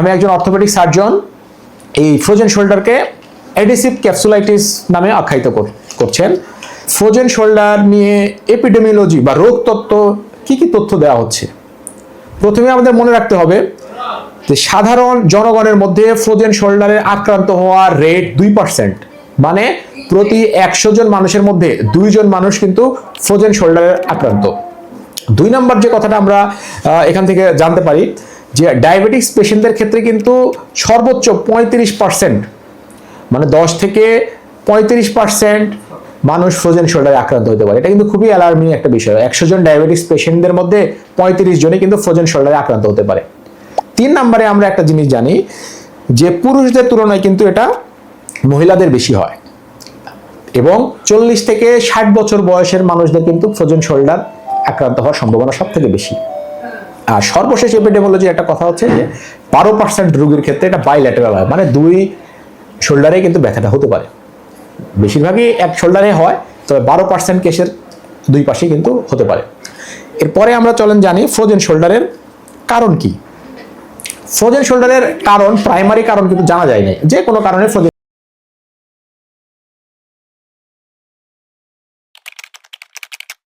আমি একজন orthopaedic surgeon এই ফ্রোজেন শোল্ডারকে এডিসিভ ক্যাপসুলাইটিস নামে আখ্যায়িত কর- করছেন। ফ্রোজেন শোল্ডার নিয়ে এপিডেমিওলজি বা রোগ তত্ত্ব কি কি তথ্য দেওয়া হচ্ছে? প্রথমে আমাদের মনে রাখতে হবে যে সাধারণ জনগণের মধ্যে ফ্রোজেন শোল্ডারে আক্রান্ত হওয়ার রেট দুই পার্সেন্ট মানে প্রতি একশো জন মানুষের মধ্যে দুইজন মানুষ কিন্তু ফ্রোজেন শোল্ডারে আক্রান্ত। দুই নম্বর যে কথাটা আমরা এখান থেকে জানতে পারি যে ডায়াবেটিক্স পেশেন্টদের ক্ষেত্রে কিন্তু সর্বোচ্চ পঁয়ত্রিশ পার্সেন্ট মানে দশ থেকে পঁয়ত্রিশ পার্সেন্ট মানুষ ফ্রোজেন শোল্ডারে আক্রান্ত হতে পারে। এটা কিন্তু খুবই অ্যালার্মিং একটা বিষয়। একশো জন ডায়াবেটিস পেশেন্টদের মধ্যে পঁয়ত্রিশ জনে কিন্তু ফ্রোজেন শোল্ডারে আক্রান্ত হতে পারে। তিন নম্বরে আমরা একটা জিনিস জানি যে পুরুষদের তুলনায় কিন্তু এটা মহিলাদের বেশি হয়। এবং চল্লিশ থেকে ষাট বছর বয়সের মানুষদের কিন্তু ফ্রোজেন শোল্ডার আক্রান্ত হওয়ার সম্ভাবনা সব থেকে বেশি। আর সর্বশেষ এপিডেমোলজির একটা কথা হচ্ছে যে বারো পার্সেন্ট রোগীর ক্ষেত্রে এটা বাইল্যাটারাল হয়। মানে দুই শোল্ডারে কিন্তু ব্যথাটা হতে পারে। বেশিরভাগই এক শোল্ডারে হয়, তবে বারো পার্সেন্ট কেসের দুই পাশেই কিন্তু হতে পারে। এরপরে আমরা চলেন জানি ফ্রোজেন শোল্ডারের কারণ কি। ফ্রোজেন শোল্ডারের কারণ প্রাইমারি কারণ কিন্তু জানা যায় না যে কোনো কারণে ফ্রোজেন